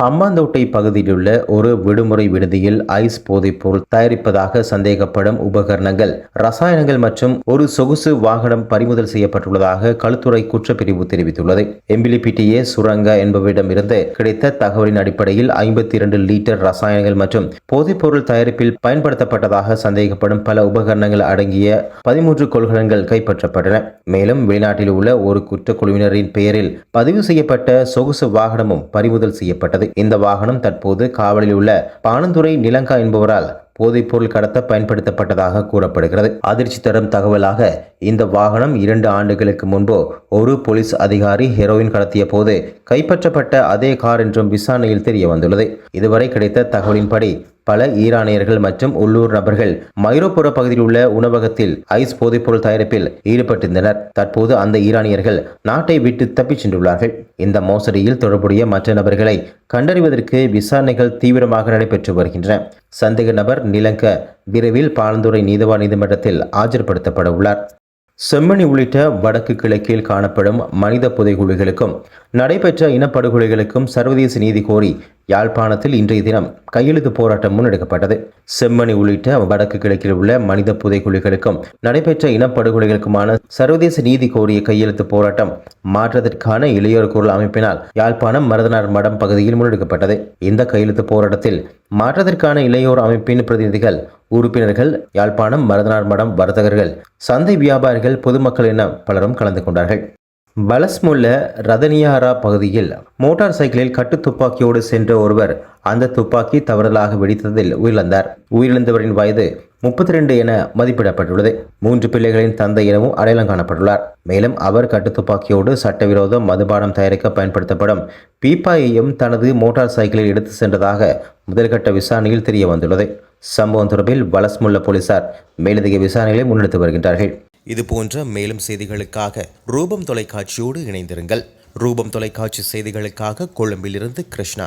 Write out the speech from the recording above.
ஹம்மாந்தோட்டை பகுதியில் உள்ள ஒரு விடுமுறை விடுதியில் ஐஸ் போதைப்பொருள் தயாரிப்பதாக சந்தேகப்படும் உபகரணங்கள் ரசாயனங்கள் மற்றும் ஒரு சொகுசு வாகனம் பறிமுதல் செய்யப்பட்டுள்ளதாக களுத்துறை குற்றப்பிரிவு தெரிவித்துள்ளது. எம்பிலிபிடிஏ சுரங்க என்பவரிடமிருந்து கிடைத்த தகவலின் அடிப்படையில் ஐம்பத்தி இரண்டு லிட்டர் ரசாயனங்கள் மற்றும் போதைப்பொருள் தயாரிப்பில் பயன்படுத்தப்பட்டதாக சந்தேகப்படும் பல உபகரணங்கள் அடங்கிய பதிமூன்று கொள்கலன்கள் கைப்பற்றப்பட்டன. மேலும் வெளிநாட்டில் உள்ள ஒரு குற்றக்குழுவினரின் பெயரில் பதிவு செய்யப்பட்ட சொகுசு வாகனமும் பறிமுதல் செய்யப்பட்டது. இந்த வாகனம் தற்போது காவலில் உள்ள பானந்துறை நிலங்கா என்பவரால் போதைப்பொருள் கடத்த பயன்படுத்தப்பட்டதாக கூறப்படுகிறது. அதிர்ச்சி தரும் தகவலாக இந்த வாகனம் இரண்டு ஆண்டுகளுக்கு முன்பு ஒரு போலீஸ் அதிகாரி ஹெரோயின் கடத்திய போது கைப்பற்றப்பட்ட அதே கார் என்றும் விசாரணையில் தெரிய வந்துள்ளது இதுவரை கிடைத்த தகவலின்படி பல ஈரானியர்கள் மற்றும் உள்ளூர் நபர்கள் மைரோப்புற பகுதியில் உள்ள உணவகத்தில் ஐஸ் போதைப்பொருள் தயாரிப்பில் ஈடுபட்டிருந்தனர். தற்போது அந்த ஈரானியர்கள் நாட்டை விட்டு தப்பிச் சென்றுள்ளார்கள். இந்த மோசடியில் தொடர்புடைய மற்ற நபர்களை கண்டறிவதற்கு விசாரணைகள் தீவிரமாக நடைபெற்று வருகின்றன. சந்தேக நபர் நிலங்க விரைவில் பாலந்துறை நீதவான் நீதிமன்றத்தில் ஆஜர்படுத்தப்பட உள்ளார் செம்மணி உள்ளிட்ட வடக்கு கிழக்கில் காணப்படும் மனித புதைகுழிகளுக்கும் நடைபெற்ற இனப்படுகொலைகளுக்கும் சர்வதேச நீதி கோரி யாழ்ப்பாணத்தில் இன்றைய தினம் கையெழுத்து போராட்டம் முன்னெடுக்கப்பட்டது. செம்மணி உள்ளிட்ட வடக்கு கிழக்கில் உள்ள மனித புதைகுழிகளுக்கும் நடைபெற்ற இனப்படுகொலைகளுக்குமான சர்வதேச நீதி கோரிய கையெழுத்து போராட்டம் மாற்றத்திற்கான இளையோர் குரல் அமைப்பினால் யாழ்ப்பாணம் மருதனார் மடம் பகுதியில் முன்னெடுக்கப்பட்டது. இந்த கையெழுத்து போராட்டத்தில் மாற்றத்திற்கான இளையோர் அமைப்பின் பிரதிநிதிகள் உறுப்பினர்கள் யாழ்ப்பாணம் மருதனார் மடம் வர்த்தகர்கள் சந்தை வியாபாரிகள் பொதுமக்கள் என பலரும் கலந்து கொண்டார்கள். பலஸ்முல்ல ரதனியாரா பகுதியில் மோட்டார் சைக்கிளில் கட்டு துப்பாக்கியோடு சென்ற ஒருவர் அந்த துப்பாக்கி தவறுதலாக வெடித்ததில் உயிரிழந்தார். உயிரிழந்தவரின் வயது முப்பத்தி ரெண்டு என மதிப்பிடப்பட்டுள்ளது. மூன்று பிள்ளைகளின் தந்தை எனவும் அடையாளம் காணப்பட்டுள்ளார். மேலும் அவர் கட்டுத்துப்பாக்கியோடு சட்டவிரோத மதுபானம் தயாரிக்க பயன்படுத்தப்படும் பீப்பாயையும் தனது மோட்டார் சைக்கிளில் எடுத்து சென்றதாக முதல்கட்ட விசாரணையில் தெரிய வந்துள்ளது சம்பவம் தொடர்பில் வலஸ்முள்ள போலீசார் மேலதிக விசாரணைகளை முன்னெடுத்து வருகின்றார்கள். இது போன்ற மேலும் செய்திகளுக்காக ரூபம் தொலைக்காட்சியோடு இணைந்திருங்கள். ரூபம் தொலைக்காட்சி செய்திகளுக்காக கொழும்பிலிருந்து கிருஷ்ணா.